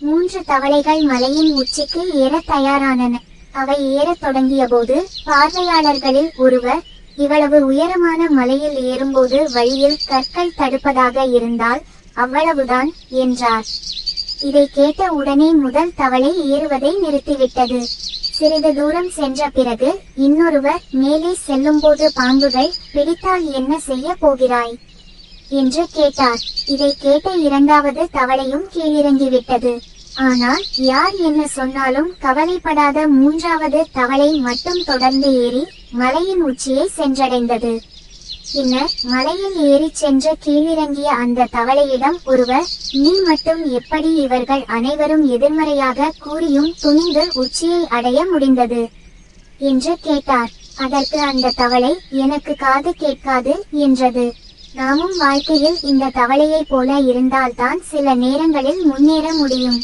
மூன்று தவளைகள் மலையின் உச்சிக்கு ஏறத் தயாரானன. அவை ஏறத் தொடங்கியபோது பார்வையாளர்களில் ஒருவர் இவ்வளவு உயரமான மலையில் ஏறும்போது வழியில் கற்கள் தடுப்பதாக இருந்தால் அவ்வளவுதான் என்றார். இதை கேட்ட உடனே முதல் தவளை ஏறுவதை நிறுத்திவிட்டது. சிறிது தூரம் சென்ற பிறகு இன்னொருவர் மேலே செல்லும்போது பாம்புகள் பிடித்தால் என்ன செய்ய போகிறாய்? என்று கேட்டார். இதை கேட்ட இரண்டாவது தவளையும் கீழிறங்கிவிட்டது. ஆனால் யார் என்ன சொன்னாலும் கவலைப்படாத மூன்றாவது தவளை மட்டும் தொடர்ந்து ஏறி மலையின் உச்சியை சென்றடைந்தது. பின்னர் மலையில் ஏறிச் சென்று கீழிறங்கிய அந்த தவளையிடம் ஒருவர் நீ மட்டும் எப்படி இவர்கள் அனைவரும் எதிர்மறையாக கூறியும் துணிந்து உச்சியை அடைய முடிந்தது என்று கேட்டார். அதற்கு அந்த தவளை எனக்கு காது கேட்காது என்றது. நாமும் வாழ்க்கையில் இந்த தவளையைப் போல இருந்தால்தான் சில நேரங்களில் முன்னேற முடியும்.